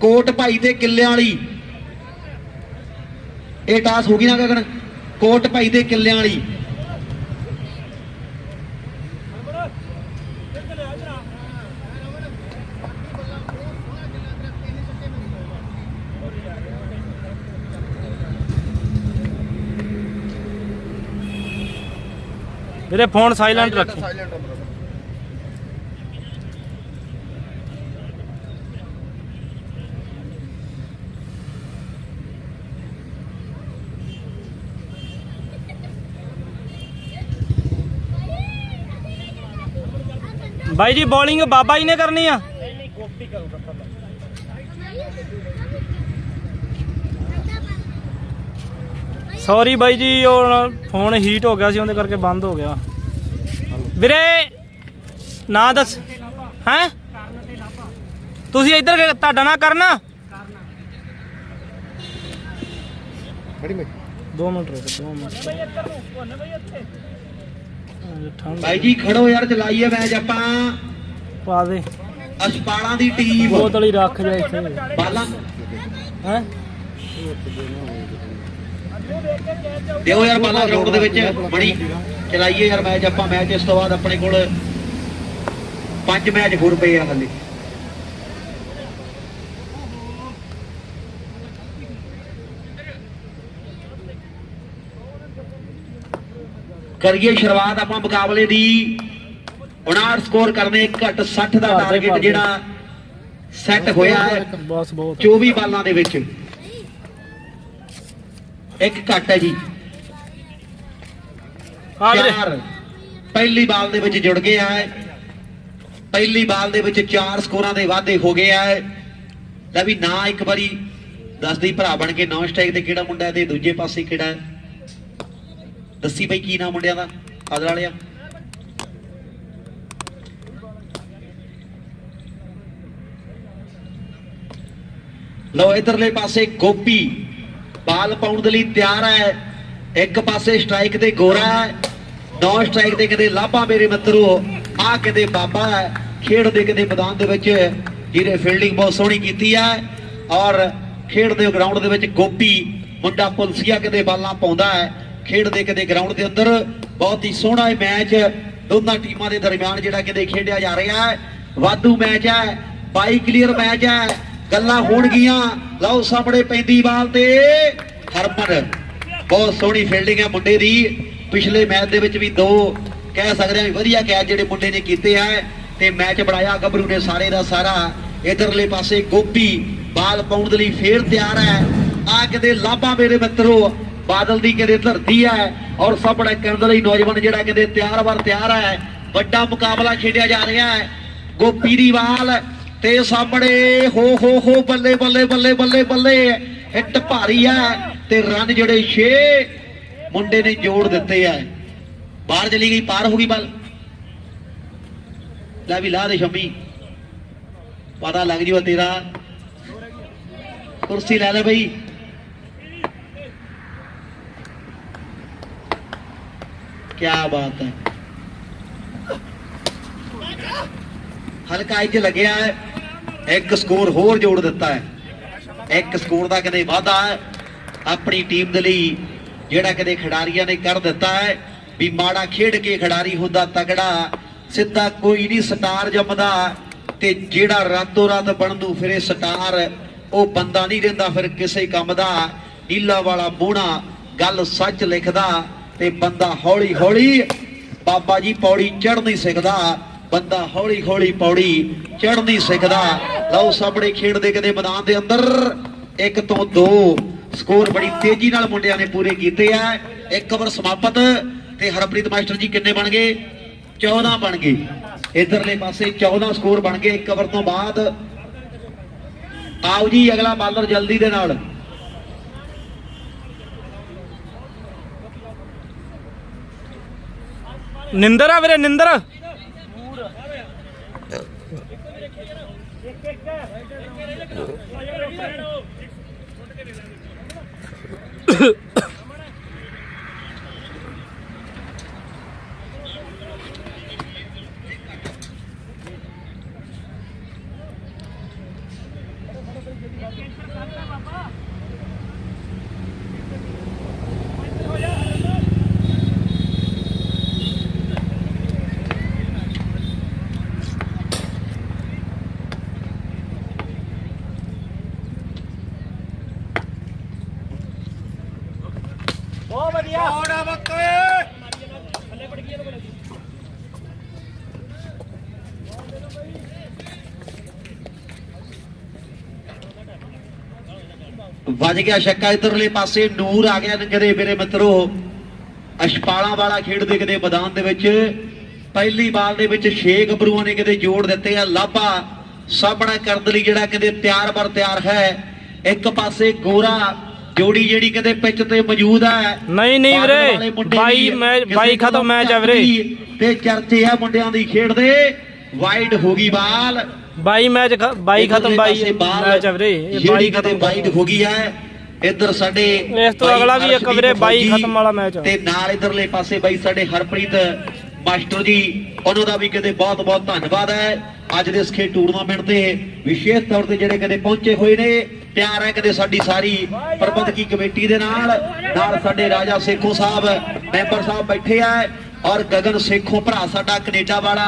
ਕੋਟ ਭਾਈ ਤੇ ਕਿੱਲਿਆਂ ਵਾਲੀ। ਇਹ ਟਾਸ ਹੋ ਗਈ ਨਾ ਗਗਨ? ਕੋਟ ਭਾਈ ਦੇ ਕਿੱਲਿਆਂ ਵਾਲੀ। ਵੀਰੇ ਫੋਨ ਸਾਇਲੈਂਟ ਰੱਖੀ। ਬਾਈ ਜੀ ਬੋਲਿੰਗ ਬਾਬਾ ਜੀ ਨੇ ਕਰਨੀ ਆ। ਸੌਰੀ ਬਾਈ ਜੀ ਉਹ ਫੋਨ ਹੀਟ ਹੋ ਗਿਆ ਸੀ ਉਹਦੇ ਕਰਕੇ ਬੰਦ ਹੋ ਗਿਆ। ਵੀਰੇ ਨਾਂ ਦੱਸ। ਹੈ? ਤੁਸੀਂ ਇੱਧਰ ਤੁਹਾਡਾ ਨਾਂ ਕਰਨਾ? ਬੜੀ ਮੈਂ 2 ਮਿੰਟ ਰੁਕੋ 2 ਮਿੰਟ ਭਾਈ ਜੀ ਖੜੋ ਯਾਰ ਚਲਾਈਏ ਮੈਚ ਆਪਾਂ। ਪਾ ਦੇ। ਅਸਪਾਲਾਂ ਦੀ ਟੀਮ। ਬੋਤਲ ਹੀ ਰੱਖ ਜਾ ਇੱਥੇ। ਬਾਲਾਂ। ਹੈ? ਦਿਓ ਯਾਰ ਬਾਲਾਂ ਗਰਾਊਂਡ ਦੇ ਵਿੱਚ। ਬੜੀ ਚਲਾਈਏ ਯਾਰ ਮੈਚ ਆਪਾਂ। ਮੈਚ ਇਸ ਤੋਂ ਬਾਅਦ ਆਪਣੇ ਕੋਲ ਪੰਜ ਮੈਚ ਹੋਰ ਪਏ ਆ ਹਲੇ ਕਰੀਏ ਸ਼ੁਰੂਆਤ ਆਪਾਂ ਮੁਕਾਬਲੇ ਦੀ। 59 ਸਕੋਰ ਕਰਨੇ ਘੱਟ 60 ਦਾ ਟਾਰਗੇਟ ਜਿਹੜਾ ਸੈੱਟ ਹੋਇਆ ਹੈ ਬਸ ਬਹੁਤ 24 ਬਾਲਾਂ ਦੇ ਵਿੱਚ। ਇੱਕ ਘੱਟ ਹੈ ਜੀ। ਆ ਚਾਰ। ਪਹਿਲੀ ਬਾਲ ਦੇ ਵਿੱਚ ਜੁੜ ਗਿਆ ਹੈ। ਪਹਿਲੀ ਬਾਲ ਦੇ ਵਿੱਚ ਚਾਰ ਸਕੋਰਾਂ ਦੇ ਵਾਧੇ ਹੋ ਗਏ ਹੈ। ਲੈ ਵੀ ਨਾ ਇੱਕ ਵਾਰੀ ਦੱਸਦੀ ਭਰਾ ਬਣ ਕੇ ਨੌਨ ਸਟ੍ਰਾਈਕ ਤੇ ਕਿਹੜਾ ਮੁੰਡਾ ਤੇ ਦੂਜੇ ਪਾਸੇ ਕਿਹੜਾ ਹੈ? ਦੱਸੀ ਬਈ ਕੀ ਨਾਮ ਮੁੰਡਿਆਂ ਦਾ? ਆਦਰ ਵਾਲਿਆ? ਲਓ, ਇਧਰਲੇ ਪਾਸੇ ਗੋਪੀ ਬਾਲ ਪਾਉਣ ਦੇ ਲਈ ਤਿਆਰ ਹੈ। ਇੱਕ ਪਾਸੇ ਸਟ੍ਰਾਈਕ ਤੇ ਗੋਰਾ ਹੈ। ਨੌ ਸਟ੍ਰਾਈਕ ਤੇ ਕਿਤੇ ਲਾਭਾ ਮੇਰੇ ਮਿੱਤਰੋ ਆ ਕਿਤੇ ਬਾਬਾ ਹੈ। ਖੇਡ ਦੇ ਕਿਤੇ ਮੈਦਾਨ ਦੇ ਵਿੱਚ ਜਿਹਨੇ ਫੀਲਡਿੰਗ ਬਹੁਤ ਸੋਹਣੀ ਕੀਤੀ ਹੈ। ਔਰ ਖੇਡ ਦੇ ਗਰਾਊਂਡ ਦੇ ਵਿੱਚ ਗੋਪੀ ਮੁੰਡਾ ਪੁਲਸੀਆ ਕਿਤੇ ਬਾਲਾਂ ਪਾਉਂਦਾ ਹੈ। ਖੇਡਦੇ ਕਿਤੇ ਗਰਾਊਂਡ ਦੇ ਅੰਦਰ ਬਹੁਤ ਹੀ ਸੋਹਣਾ ਇਹ ਮੈਚ। ਦੋਨਾਂ ਟੀਮਾਂ ਦੇ ਦਰਮਿਆਨ ਜਿਹੜਾ ਕਿਤੇ ਖੇਡਿਆ ਜਾ ਰਿਹਾ ਹੈ। ਵਾਧੂ ਮੈਚ ਹੈ। ਬਾਈ ਕਲੀਅਰ ਮੈਚ ਹੈ। ਗੱਲਾਂ ਹੋਣਗੀਆਂ। ਲਓ ਸਾਹਮਣੇ ਪੈਂਦੀ ਬਾਲ ਤੇ ਹਰਮਨ। ਬਹੁਤ ਸੋਹਣੀ ਫੀਲਡਿੰਗ ਹੈ ਮੁੰਡੇ ਦੀ। ਪਿਛਲੇ ਮੈਚ ਦੇ ਵਿੱਚ ਵੀ ਦੋ ਕਹਿ ਸਕਦੇ ਹਾਂ ਵੀ ਵਧੀਆ ਕੈਚ ਜਿਹੜੇ ਮੁੰਡੇ ਨੇ ਕੀਤੇ ਆ। ਤੇ ਮੈਚ ਬਣਾਇਆ। ਗੱਭਰੂ ਨੇ ਸਾਰੇ ਦਾ ਸਾਰਾ। ਇਧਰਲੇ ਪਾਸੇ ਗੋਪੀ। ਬਾਲ ਪਾਉਣ ਦੇ ਲਈ ਫੇਰ ਤਿਆਰ ਹੈ। ਆ ਕਿਤੇ ਲਾਭਾ ਮੇਰੇ ਮਿੱਤਰੋ। ਬਾਦਲ ਦੀ ਕਹਿੰਦੇ ਧਰਤੀ ਹੈ ਔਰ ਸਾਹਮਣੇ ਕਰਨ ਲਈ ਨੌਜਵਾਨ ਜਿਹੜਾ ਕਹਿੰਦੇ ਤਿਆਰ ਵਰ ਤਿਆਰ ਹੈ, ਵੱਡਾ ਮੁਕਾਬਲਾ ਖੇਡਿਆ ਜਾ ਰਿਹਾ ਹੈ। ਗੋਪੀ ਦੀ ਬਾਲ ਤੇ ਸਾਹਮਣੇ ਹੋ ਹੋ ਹੋ, ਬੱਲੇ ਬੱਲੇ ਬੱਲੇ ਬੱਲੇ ਬੱਲੇ, ਹਿੱਟ ਭਾਰੀ ਹੈ ਤੇ ਰਨ ਜਿਹੜੇ 6 ਮੁੰਡੇ ਨੇ ਜੋੜ ਦਿੱਤੇ ਆ ਬਾਹਰ ਚਲੀ ਗਈ, ਪਾਰ ਹੋ ਗਈ ਬਲ ਲੈ ਵੀ ਲਾ ਦੇ ਸ਼ੰਮੀ। ਪਤਾ ਲੱਗ ਜੂਗਾ ਤੇਰਾ। ਕੁਰਸੀ ਲੈ ਲੈ ਬਈ। ਕੀ ਬਾਤ ਹੈ ਹਲਕਾ ਇੱਥੇ ਲੱਗਿਆ ਹੈ ਇੱਕ ਸਕੋਰ ਹੋਰ ਜੋੜ ਦਿੱਤਾ ਹੈ ਇੱਕ ਸਕੋਰ ਦਾ ਕਦੇ ਵਾਧਾ ਆਪਣੀ ਟੀਮ ਦੇ ਲਈ ਜਿਹੜਾ ਕਦੇ ਖਿਡਾਰੀਆਂ ਨੇ ਕਰ ਦਿੱਤਾ ਹੈ ਵੀ ਮਾੜਾ ਖੇਡ ਕੇ ਖਿਡਾਰੀ ਹੁੰਦਾ ਤਗੜਾ ਸਿੱਧਾ ਕੋਈ ਨਹੀਂ ਸਟਾਰ ਜੰਮਦਾ ਤੇ ਜਿਹੜਾ ਰਾਤੋਂ ਰਾਤ ਬਣਦੂ ਫਿਰੇ ਸਟਾਰ ਉਹ ਬੰਦਾ ਨਹੀਂ ਰਹਿੰਦਾ ਫਿਰ ਕਿਸੇ ਕੰਮ ਦਾ ਨੀਲਾ ਵਾਲਾ ਮੂਣਾ ਗੱਲ ਸੱਚ ਲਿਖਦਾ ਤੇ ਬੰਦਾ ਹੌਲੀ ਹੌਲੀ ਬਾਬਾ ਜੀ ਪੌੜੀ ਚੜ ਨਹੀਂ ਬੰਦਾ ਹੌਲੀ ਹੌਲੀ ਪੌੜੀ ਚੜ ਨਹੀਂ ਸਕਦਾ। ਲਓ ਸਾਹਮਣੇ ਖੇਡਦੇ ਕਿਤੇ ਮੈਦਾਨ ਦੇ ਅੰਦਰ, ਇੱਕ ਤੋਂ ਦੋ। ਸਕੋਰ ਬੜੀ ਤੇਜ਼ੀ ਨਾਲ ਮੁੰਡਿਆਂ ਨੇ ਪੂਰੇ ਕੀਤੇ ਆ। ਇੱਕ ਓਵਰ ਸਮਾਪਤ ਤੇ ਹਰਪ੍ਰੀਤ ਮਾਸਟਰ ਜੀ ਕਿੰਨੇ ਬਣ ਗਏ? 14 ਬਣ ਗਏ। ਇਧਰਲੇ ਪਾਸੇ 14 ਸਕੋਰ ਬਣ ਗਏ ਇੱਕ ਓਵਰ ਤੋਂ ਬਾਅਦ। ਆਓ ਜੀ, ਅਗਲਾ ਬਾਲਰ ਜਲਦੀ ਦੇ ਨਾਲ। ਨਿੰਦਰ ਆ ਵੀਰੇ ਨਿੰਦਰ ਇੱਕ ਬੱਕੇ ਵੱਜ ਗਿਆ ਛੱਕਾ ਇਧਰਲੇ ਪਾਸੇ ਨੂਰ ਆ ਗਿਆ ਨਗਰੇ ਮੇਰੇ ਮਿੱਤਰੋ। ਅਸ਼ਪਾਲਾ ਵਾਲਾ ਖੇਡਦੇ ਕਿਤੇ ਮੈਦਾਨ ਦੇ ਵਿੱਚ। ਪਹਿਲੀ ਬਾਲ ਦੇ ਵਿੱਚ ਛੇ ਗੱਭਰੂਆਂ ਨੇ ਕਿਤੇ ਜੋੜ ਦਿੱਤੇ ਆ। ਲਾਭਾ ਸਾਹਮਣਾ ਕਰਨ ਲਈ ਜਿਹੜਾ ਕਿਤੇ ਤਿਆਰ ਬਰ ਤਿਆਰ ਹੈ। ਇੱਕ ਪਾਸੇ ਗੋਰਾ ਜੋੜੀ ਜਿਹੜੀ ਕਿਤੇ ਪਿੱਚ ਤੇ ਮੌਜੂਦ ਹੈ ਨਹੀਂ ਨਹੀਂ ਵੀਰੇ। ਬਾਈ ਵੀ ਮੈਂ ਕਿਸੇ ਬਾਈ ਖਤਮ ਮੈਚ ਆ ਵੀਰੇ। ਤੇ ਚਰਚੇ ਆ ਮੁੰਡਿਆਂ ਦੀ ਖੇਡ ਦੇ ਵਾਈਡ ਹੋ ਗਈ ਬਾਲ। ਬਾਈ ਮੈਚ ਬਾਈ ਖਤਮ ਬਾਈ ਮੈਚ ਆ ਵੀਰੇ ਬਾਈ ਖਤਮ। ਵਾਈਡ ਹੋ ਗਈ ਹੈ ਇੱਧਰ ਸਾਡੇ ਇਸ ਤੋਂ ਅਗਲਾ ਵੀ ਇੱਕ ਵੀਰੇ ਬਾਈ ਖਤਮ ਵਾਲਾ ਮੈਚ ਆ। ਤੇ ਨਾਲ ਇਧਰਲੇ ਪਾਸੇ ਬਾਈ ਸਾਡੇ ਹਰਪ੍ਰੀਤ ਮਾਸਟਰ ਜੀ ਉਹਨਾਂ ਦਾ ਵੀ ਕਿਤੇ ਬਹੁਤ ਬਹੁਤ ਧੰਨਵਾਦ ਹੈ। ਅੱਜ ਦੇ ਇਸ ਖੇਡ ਟੂਰਨਾਮੈਂਟ ਤੇ ਵਿਸ਼ੇਸ਼ ਤੌਰ ਤੇ ਜਿਹੜੇ ਕਦੇ ਪਹੁੰਚੇ ਹੋਏ ਨੇ ਤਿਆਰ ਹੈ ਕਦੇ ਸਾਡੀ ਸਾਰੀ ਪ੍ਰਬੰਧਕੀ ਕਮੇਟੀ ਦੇ ਨਾਲ। ਨਾਲ ਸਾਡੇ ਰਾਜਾ ਸੇਖੋ ਸਾਹਿਬ ਮੈਂਬਰ ਸਾਹਿਬ ਬੈਠੇ ਆ ਔਰ ਗਗਨ ਸੇਖੋ ਭਰਾ ਸਾਡਾ ਕੈਨੇਡਾ ਵਾਲਾ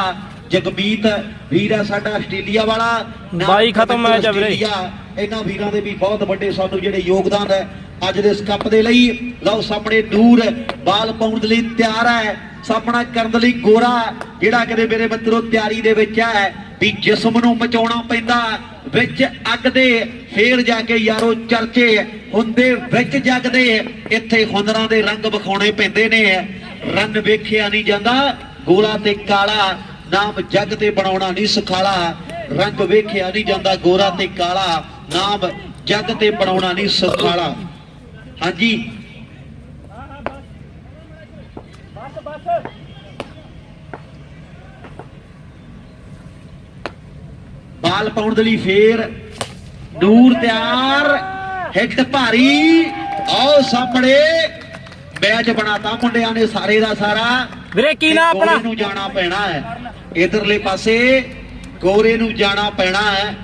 ਜਗਮੀਤ ਵੀਰ ਹੈ ਸਾਡਾ ਆਸਟ੍ਰੇਲੀਆ ਵਾਲਾ। ਬਾਈ ਖਤਮ ਮੈਚ ਆ ਵੀਰੇ। ਇਹਨਾਂ ਵੀਰਾਂ ਦੇ ਵੀ ਬਹੁਤ ਵੱਡੇ ਸਾਨੂੰ ਜਿਹੜੇ ਯੋਗਦਾਨ ਹੈ ਅੱਜ ਦੇ ਇਸ ਕੱਪ ਦੇ ਲਈ। ਲਓ ਸਾਹਮਣੇ ਨੂਰ ਬਾਲ ਪਾਉਣ ਦੇ ਲਈ ਤਿਆਰ ਹੈ ਸਾਹਮਣਾ ਕਰਨ ਦੇ ਲਈ ਗੋਰਾ ਜਿਹੜਾ ਕਦੇ ਮੇਰੇ ਮਿੱਤਰੋ ਤਿਆਰੀ ਦੇ ਵਿੱਚ ਹੈ। ਵੀ ਜਿਸਮ ਨੂੰ ਮਚਾਉਣਾ ਪੈਂਦਾ, ਵਿੱਚ ਅੱਗ ਦੇ ਫੇਰ ਜਾ ਕੇ ਯਾਰੋ ਚਰਚੇ ਹੁੰਦੇ, ਵਿੱਚ ਜੱਗ ਦੇ ਇੱਥੇ ਹੁਨਰਾਂ ਦੇ ਰੰਗ ਵਿਖਾਉਣੇ ਪੈਂਦੇ ਨੇ। ਰੰਨ ਵੇਖਿਆ ਨਹੀਂ ਜਾਂਦਾ, ਗੋਲਾ ਤੇ ਕਾਲਾ, ਨਾਮ ਜੱਗ ਤੇ ਬਣਾਉਣਾ ਨਹੀਂ ਸੁਖਾਲਾ। ਰੰਗ ਵੇਖਿਆ ਨਹੀਂ ਜਾਂਦਾ, ਗੋਰਾ ਤੇ ਕਾਲਾ, ਨਾਮ ਜੱਗ ਤੇ ਬਣਾਉਣਾ ਨਹੀਂ ਸੁਖਾਲਾ। ਹਾਂਜੀ। ਬਾਲ ਪਾਉਣ ਦੇ ਲਈ ਫੇਰ ਨੂਰ ਤਿਆਰ ਹਿੱਟ ਭਾਰੀ ਆਓ ਸਾਹਮਣੇ ਮੈਚ ਬਣਾਤਾ ਮੁੰਡਿਆਂ ਨੇ ਸਾਰੇ ਦਾ ਸਾਰਾ। ਵੀਰੇ ਕੀ ਨਾ ਆਪਣਾ? ਨੂੰ ਜਾਣਾ ਪੈਣਾ ਹੈ। ਇਧਰਲੇ ਪਾਸੇ ਗੋਰੇ ਨੂੰ ਜਾਣਾ ਪੈਣਾ ਹੈ।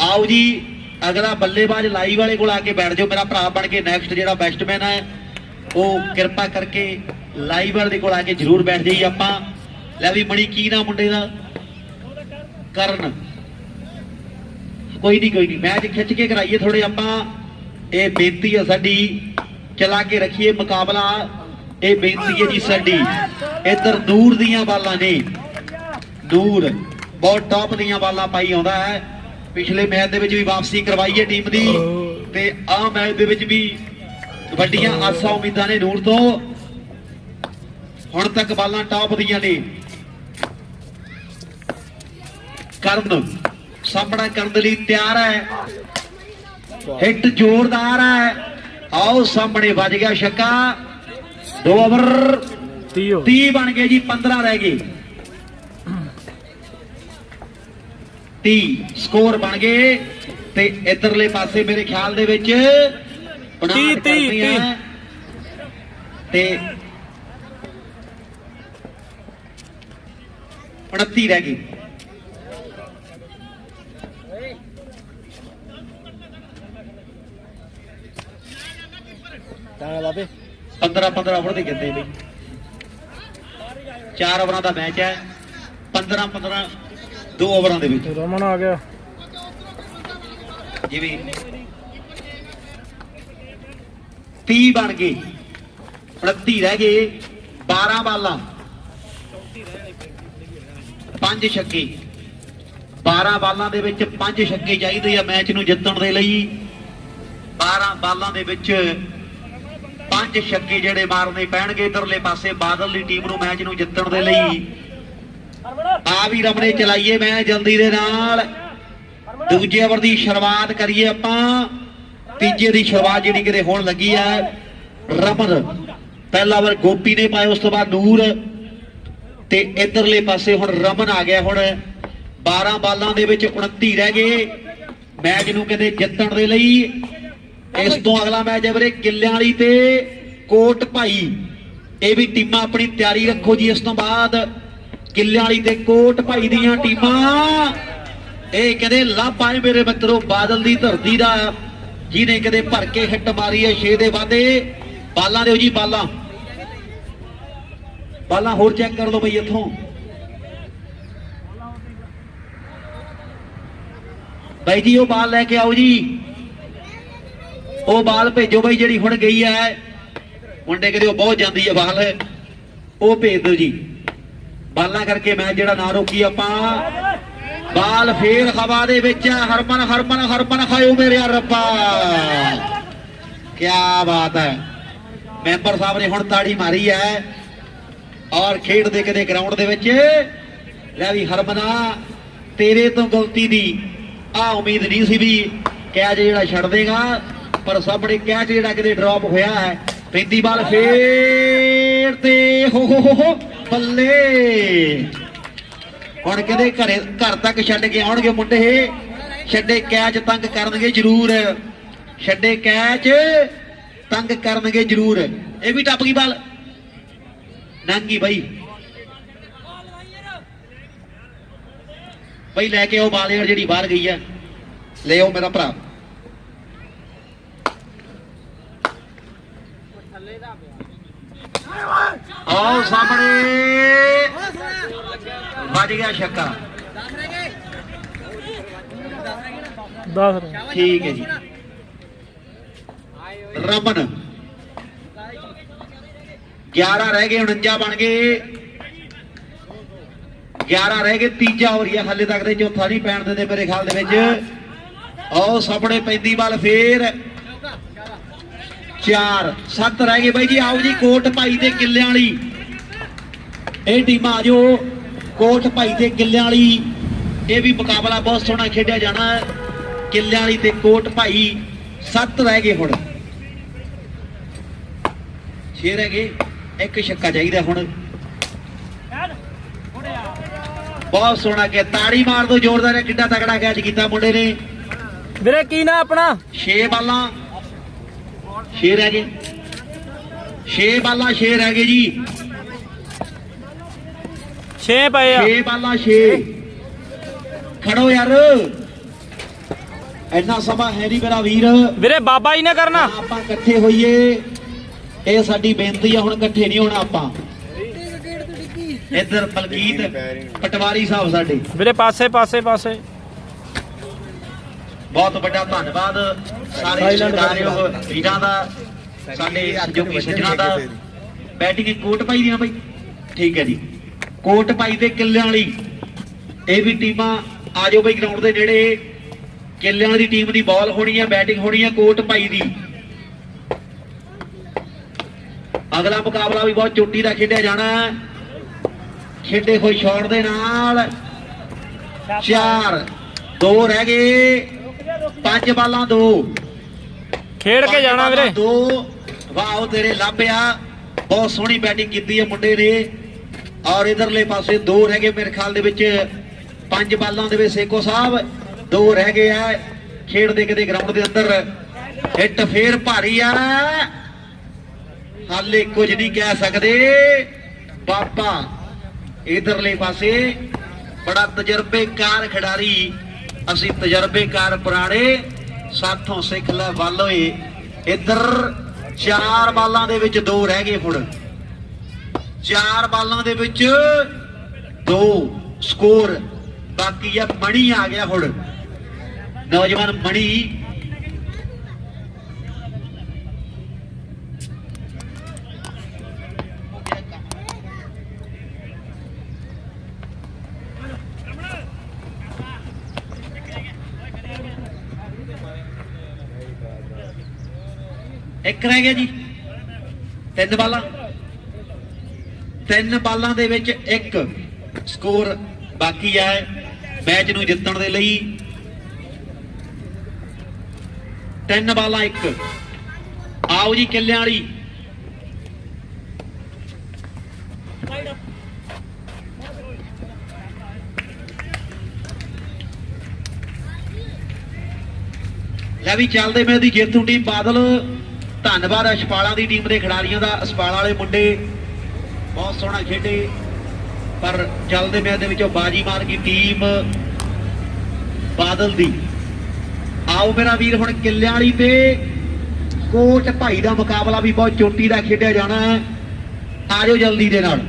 ਆਓ ਜੀ ਅਗਲਾ ਬੱਲੇਬਾਜ਼ ਲਾਈ ਵਾਲੇ ਕੋਲ ਆ ਕੇ ਬੈਠ ਜਾਓ। ਮੇਰਾ ਭਰਾ ਬਣ ਕੇ ਨੈਕਸਟ ਜਿਹੜਾ ਬੈਸਟਮੈਨ ਹੈ ਉਹ ਕਿਰਪਾ ਕਰਕੇ ਲਾਈ ਵਾਲੇ ਦੇ ਕੋਲ ਆ ਕੇ ਜਰੂਰ ਬੈਠ ਜਾਈ ਆਪਾਂ। ਲੈ ਵੀ ਮਣੀ ਕੀ ਨਾ ਮੁੰਡੇ ਦਾ? ਕਰਨ। ਕੋਈ ਨਹੀਂ ਕੋਈ ਨਹੀਂ ਮੈਚ ਖਿੱਚ ਕੇ ਕਰਾਈਏ ਥੋੜੇ ਆਪਾਂ। ਇਹ ਬੇਨਤੀ ਹੈ ਸਾਡੀ, ਚਲਾ ਕੇ ਰੱਖੀਏ ਮੁਕਾਬਲਾ। ਇਹ ਬੇਨਤੀ ਹੈ ਜੀ ਸਾਡੀ। ਇੱਧਰ ਨੂਰ ਦੀਆਂ ਬਾਲਾਂ ਨੇ। ਨੂਰ ਬਹੁਤ ਟੌਪ ਦੀਆਂ ਬਾਲਾਂ ਪਾਈ ਆਉਂਦਾ ਹੈ। ਪਿਛਲੇ ਮੈਚ ਦੇ ਵਿੱਚ ਵੀ ਵਾਪਸੀ ਕਰਵਾਈ ਹੈ ਟੀਮ ਦੀ। ਤੇ ਆਹ ਮੈਚ ਦੇ ਵਿੱਚ ਵੀ ਵੱਡੀਆਂ ਆਸਾਂ ਉਮੀਦਾਂ ਨੇ ਨੂਰ ਤੋਂ। ਹੁਣ ਤੱਕ ਬਾਲਾਂ ਟੌਪ ਦੀਆਂ ਨੇ। ਕਰਨ ਸਾਹਮਣਾ ਕਰਨ ਦੇ ਲਈ ਤਿਆਰ ਹੈ। ਹਿੱਟ ਜ਼ੋਰਦਾਰ ਹੈ। ਆਓ ਸਾਹਮਣੇ ਵੱਜ ਗਿਆ ਛੱਕਾ। ਦੋ ਓਵਰ। 30 ਹੋ 30 ਬਣ ਗਏ ਜੀ 15 ਰਹਿ ਗਏ। 30 ਸਕੋਰ ਬਣ ਗਏ। ਤੇ ਇਧਰਲੇ ਪਾਸੇ ਮੇਰੇ ਖਿਆਲ ਦੇ ਵਿੱਚ 59 ਤੀਹ, ਤੀਹ, ਕਰਨੀਆਂ ਹੈ। ਤੇ 29 ਰਹਿ ਗਈ। ਤਾਂ ਬਾਬੇ 15 15 ਓਵਰ ਦੇ ਗਿੰਦੇ ਬਈ। ਚਾਰ ਓਵਰਾਂ ਦਾ ਮੈਚ ਹੈ। 15 15 ਦੋ ਓਵਰਾਂ ਦੇ ਵਿੱਚ। ਰਮਨ ਆ ਗਿਆ। ਜਿਵੇਂ 30 ਬਣ ਗਏ। 29 ਰਹਿ ਗਏ। 12 ਬਾਲਾਂ। 5 ਛੱਕੇ। 12 ਬਾਲਾਂ ਦੇ ਵਿੱਚ 5 ਛੱਕੇ ਚਾਹੀਦੇ ਆ ਮੈਚ ਨੂੰ ਜਿੱਤਣ ਦੇ ਲਈ। 12 ਬਾਲਾਂ ਦੇ ਵਿੱਚ 5 ਛੱਕੇ ਜਿਹੜੇ ਮਾਰਨੇ ਪੈਣਗੇ ਇਧਰਲੇ ਪਾਸੇ ਬਾਦਲ ਦੀ ਟੀਮ ਨੂੰ ਮੈਚ ਨੂੰ ਜਿੱਤਣ ਦੇ ਲਈ। ਆ ਵੀ ਰਮਣੇ ਚਲਾਈਏ ਮੈਂ ਜਲਦੀ ਦੇ ਨਾਲ। ਦੂਜੇ ਓਵਰ ਦੀ ਸ਼ੁਰੂਆਤ ਕਰੀਏ ਆਪਾਂ। ਤੀਜੇ ਦੀ ਸ਼ੁਰੂਆਤ ਜਿਹੜੀ ਕਿਤੇ ਹੋਣ ਲੱਗੀ ਹੈ ਰਮਨ। ਪਹਿਲਾ ਓਵਰ ਗੋਪੀ ਨੇ ਪਾਇਆ, ਉਸ ਤੋਂ ਬਾਅਦ ਨੂਰ। ਤੇ ਇਧਰਲੇ ਪਾਸੇ ਹੁਣ ਰਮਨ ਆ ਗਿਆ ਹੁਣ। 12 ਬਾਲਾਂ ਦੇ ਵਿੱਚ 29 ਰਹਿ ਗਏ। ਮੈਚ ਨੂੰ ਕਹਿੰਦੇ ਜਿੱਤਣ ਦੇ ਲਈ। ਇਸ ਤੋਂ ਅਗਲਾ ਮੈਚ ਹੈ ਵੀਰੇ, ਕਿੱਲਿਆਂ ਵਾਲੀ ਤੇ। ਕੋਟ ਭਾਈ, ਇਹ ਵੀ ਟੀਮਾਂ ਆਪਣੀ ਤਿਆਰੀ ਰੱਖੋ ਜੀ ਇਸ ਤੋਂ ਬਾਅਦ। ਕਿੱਲਿਆਂ ਵਾਲੀ ਤੇ ਕੋਟ ਭਾਈ ਦੀਆਂ ਟੀਮਾਂ। ਇਹ ਕਹਿੰਦੇ ਲਾਪਾ ਹੈ ਮੇਰੇ ਮਿੱਤਰੋ, ਬਾਦਲ ਦੀ ਧਰਤੀ ਦਾ। ਜਿਹਨੇ ਕਦੇ ਭਰ ਕੇ ਹਿੱਟ ਮਾਰੀ ਹੈ 6 ਦੇ ਵਾਧੇ। ਬਾਲਾਂ ਦਿਓ ਜੀ ਬਾਲਾਂ। ਬਾਲਾਂ ਹੋਰ ਚੈੱਕ ਕਰ ਲਓ ਬਈ ਇੱਥੋਂ। ਬਾਈ ਜੀ, ਉਹ ਬਾਲ ਲੈ ਕੇ ਆਓ ਜੀ। ਉਹ ਬਾਲ ਭੇਜੋ ਬਈ ਜਿਹੜੀ ਹੁਣ ਗਈ ਹੈ। ਮੁੰਡੇ ਕਹਿੰਦੇ ਉਹ ਬਹੁਤ ਜਾਂਦੀ ਹੈ ਬਾਲ ਉਹ ਭੇਜ ਦਿਓ ਜੀ। ਬਾਲਾਂ ਕਰਕੇ ਮੈਚ ਜਿਹੜਾ ਨਾ ਰੋਕੀ ਆਪਾਂ। ਬਾਲ ਫੇਰ ਹਵਾ ਦੇ ਵਿੱਚ ਹਰਮਨ ਹਰਮਨ ਹਰਮਨ ਖਾਇਓ ਮੇਰੇ ਰੱਬਾ ਕੀ ਬਾਤ ਹੈ। ਮੈਂਬਰ ਸਾਹਿਬ ਨੇ ਹੁਣ ਤਾੜੀ ਮਾਰੀ ਹੈ। ਔਰ ਖੇਡ ਦੇ ਕਦੇ ਗਰਾਊਂਡ ਦੇ ਵਿੱਚ। ਲੈ ਵੀ ਹਰਮਨਾ, ਤੇਰੇ ਤੋਂ ਗਲਤੀ ਦੀ ਆ ਉਮੀਦ ਨਹੀਂ ਸੀ ਵੀ ਕੈਚ ਜਿਹੜਾ ਛੱਡ ਦੇਗਾ। ਪਰ ਸਾਹਮਣੇ ਕੈਚ ਜਿਹੜਾ ਕਿਤੇ ਡ੍ਰੌਪ ਹੋਇਆ ਹੈ। ਪੈਂਦੀ ਬਾਲ ਫੇਰ ਤੇ ਹੋ ਹੋ ਹੋ ਬੱਲੇ। ਹੁਣ ਕਹਿੰਦੇ ਘਰੇ, ਘਰ ਤੱਕ ਛੱਡ ਕੇ ਆਉਣਗੇ ਮੁੰਡੇ। ਛੱਡੇ ਕੈਚ ਤੰਗ ਕਰਨਗੇ ਜ਼ਰੂਰ। ਛੱਡੇ ਕੈਚ ਤੰਗ ਕਰਨਗੇ ਜ਼ਰੂਰ। ਇਹ ਵੀ ਟੱਪ ਗਈ ਬਾਲ। ਨੰਗੀ ਬਾਈ। ਬਈ ਲੈ ਕੇ ਆਓ ਬਾਲ ਯਾਰ, ਜਿਹੜੀ ਬਾਹਰ ਗਈ ਹੈ ਲੈ ਆਓ ਮੇਰਾ ਭਰਾ। ਆਓ ਸਾਹਮਣੇ। ਵੱਜ ਗਿਆ ਛੱਕਾ। 10 ਠੀਕ ਹੈ ਜੀ। ਰਮਨ। 11 ਰਹਿ ਗਏ 49 ਬਣ ਗਏ। 11 ਰਹਿ ਗਏ ਤੀਜਾ ਹੋ ਰਿਹਾ ਹਾਲੇ ਤੱਕ ਦੇ ਚੌਥਾ ਨਹੀਂ ਪੈਣ ਦਿੰਦੇ ਮੇਰੇ ਖਿਆਲ ਦੇ ਵਿੱਚ। ਆਓ ਸਾਹਮਣੇ ਪੈਂਦੀ ਬਾਲ ਫੇਰ। 4 7 ਰਹਿ ਗਏ ਬਾਈ ਜੀ ਆਓ ਜੀ ਕੋਟ ਭਾਈ ਦੇ ਕਿੱਲਿਆਂ ਵਾਲੀ। ਇਹ ਟੀਮਾਂ ਆ ਜਾਓ ਕੋਟ ਭਾਈ ਦੇ ਕਿੱਲਿਆਂ ਵਾਲੀ। ਇਹ ਵੀ ਮੁਕਾਬਲਾ ਬਹੁਤ ਸੋਹਣਾ ਖੇਡਿਆ ਜਾਣਾ ਹੈ। ਕਿੱਲਿਆਂ ਵਾਲੀ ਤੇ ਕੋਟ ਭਾਈ 7 ਰਹਿ ਗਏ ਹੁਣ। 6 ਰਹਿ ਗਏ ਇੱਕ ਛੱਕਾ ਚਾਹੀਦਾ ਹੁਣ। ਬਹੁਤ ਸੋਹਣਾ ਕਿ ਤਾੜੀ ਮਾਰ ਦੋ ਜ਼ੋਰਦਾਰ ਕਿੱਡਾ ਤਕੜਾ ਕੈਚ ਕੀਤਾ ਮੁੰਡੇ ਨੇ। ਵੀਰੇ ਕੀ ਨਾ ਆਪਣਾ? 6 ਬਾਲਾਂ। 6 ਰਹਿ ਗਏ। 6 ਬਾਲਾਂ 6 ਰਹਿ ਗਏ ਜੀ। 6 ਪਏ ਆ। 6 ਬਾਲਾਂ 6 ਖੜੋ ਯਾਰ। ਇੰਨਾ ਸਮਾਂ ਹੈ ਨਹੀਂ ਮੇਰਾ ਵੀਰ। ਵੀਰੇ ਬਾਬਾ ਜੀ ਨੇ ਕਰਨਾ। ਆਪਾਂ ਇਕੱਠੇ ਹੋਈਏ। ਇਹ ਸਾਡੀ ਬੇਨਤੀ ਆ ਹੁਣ ਇਕੱਠੇ ਨਹੀਂ ਹੋਣਾ ਆਪਾਂ। ਇੱਧਰ ਬਲਕੀਤ ਪਟਵਾਰੀ ਸਾਹਿਬ ਸਾਡੇ। ਵੀਰੇ ਪਾਸੇ ਪਾਸੇ ਪਾਸੇ। ਬਹੁਤ ਵੱਡਾ ਧੰਨਵਾਦ। ਸਾਰੇ ਸਰਦਾਰਿਓ ਵੀਰਾਂ ਦਾ ਸਾਡੇ ਸਹਿਯੋਗੀ ਸੱਜਣਾ ਦਾ। ਬੈਟਿੰਗ ਕੋਟ ਪਾਈ ਦੀਆਂ ਬਾਈ। ਠੀਕ ਹੈ ਜੀ। ਕੋਟ ਪਾਈ ਤੇ ਕਿੱਲਿਆਂ ਵਾਲੀ। ਇਹ ਵੀ ਟੀਮਾਂ ਆ ਜਾਓ ਬਾਈ ਗਰਾਊਂਡ ਦੇ ਨੇੜੇ। ਕਿੱਲਿਆਂ ਵਾਲੀ ਟੀਮ ਦੀ ਬਾਲ ਹੋਣੀ ਹੈ ਬੈਟਿੰਗ ਹੋਣੀ ਹੈ ਕੋਟ ਪਾਈ ਦੀ। ਅਗਲਾ ਮੁਕਾਬਲਾ ਵੀ ਬਹੁਤ ਚੋਟੀ ਦਾ ਖੇਡਿਆ ਜਾਣਾ। ਹੈ ਖੇਡੇ ਹੋਏ ਸ਼ਾਟ ਦੇ ਨਾਲ। ਚਾਰ ਦੋ ਰਹਿ ਗਏ। ਪੰਜ ਬਾਲਾਂ ਦੋ। ਖੇਡ ਕੇ ਜਾਣਾ ਵੀਰੇ। ਦੋ। ਵਾਓ ਤੇਰੇ ਲਾਭਿਆ। ਬਹੁਤ ਸੋਹਣੀ ਬੈਟਿੰਗ ਕੀਤੀ ਹੈ ਮੁੰਡੇ ਨੇ। ਔਰ ਇਧਰਲੇ ਪਾਸੇ ਦੋ ਰਹਿ ਗਏ ਮੇਰੇ ਖਿਆਲ ਦੇ ਵਿੱਚ। ਪੰਜ ਬਾਲਾਂ ਦੇ ਵਿੱਚ ਸੇਕੋ ਸਾਹਿਬ ਦੋ ਰਹਿ ਗਏ ਆ। ਖੇਡ ਦੇ ਕਿਤੇ ਗਰਾਊਂਡ ਦੇ ਅੰਦਰ। ਹਿੱਟ ਫੇਰ ਭਾਰੀ ਆ। ਹਾਲੇ ਕੁਝ ਨਹੀਂ ਕਹਿ ਸਕਦੇ। ਬਾਬਾ ਇਧਰਲੇ ਪਾਸੇ। ਬੜਾ ਤਜਰਬੇਕਾਰ ਖਿਡਾਰੀ ਅਸੀਂ ਤਜਰਬੇਕਾਰ ਪੁਰਾਣੇ ਸਾਥੋਂ ਸਿੱਖ ਲੈ ਵੱਲ ਹੋਏ। ਇੱਧਰ ਚਾਰ ਬਾਲਾਂ ਦੇ ਵਿੱਚ ਦੋ ਰਹਿ ਗਏ ਹੁਣ। ਚਾਰ ਬਾਲਾਂ ਦੇ ਵਿੱਚ ਦੋ ਸਕੋਰ। ਬਾਕੀ ਆ ਮਣੀ ਆ ਗਿਆ ਹੁਣ। ਨੌਜਵਾਨ ਮਣੀ ਇੱਕ ਰਹਿ ਗਿਆ ਜੀ। ਤਿੰਨ ਬਾਲਾਂ। ਤਿੰਨ ਬਾਲਾਂ ਦੇ ਵਿੱਚ ਇੱਕ ਸਕੋਰ ਬਾਕੀ ਹੈ ਮੈਚ ਨੂੰ ਜਿੱਤਣ ਦੇ ਲਈ। ਤਿੰਨ ਬਾਲਾਂ ਇੱਕ। ਆਓ ਜੀ ਕਿੱਲਿਆਂ ਵਾਲੀ। ਲੈ ਵੀ ਚੱਲਦੇ ਮੈਂ ਦੀ ਜੇਤੂ ਟੀਮ ਬਾਦਲ। ਧੰਨਵਾਦ ਅਸ਼ਪਾਲਾਂ ਦੀ ਟੀਮ ਦੇ ਖਿਡਾਰੀਆਂ ਦਾ। ਅਸ਼ਪਾਲ ਵਾਲੇ ਮੁੰਡੇ ਬਹੁਤ ਸੋਹਣਾ ਖੇਡੇ। ਪਰ ਚੱਲਦੇ ਮੈਚ ਦੇ ਵਿੱਚੋਂ ਬਾਜੀ ਮਾਰ ਗਈ ਟੀਮ ਬਾਦਲ ਦੀ। ਆਓ ਮੇਰਾ ਵੀਰ ਹੁਣ ਕਿੱਲਿਆਂ ਵਾਲੀ ਤੇ ਕੋਚ ਭਾਈ ਦਾ ਮੁਕਾਬਲਾ ਵੀ ਬਹੁਤ ਚੋਟੀ ਦਾ ਖੇਡਿਆ ਜਾਣਾ ਹੈ। ਆਜੋ ਜਲਦੀ ਦੇ ਨਾਲ।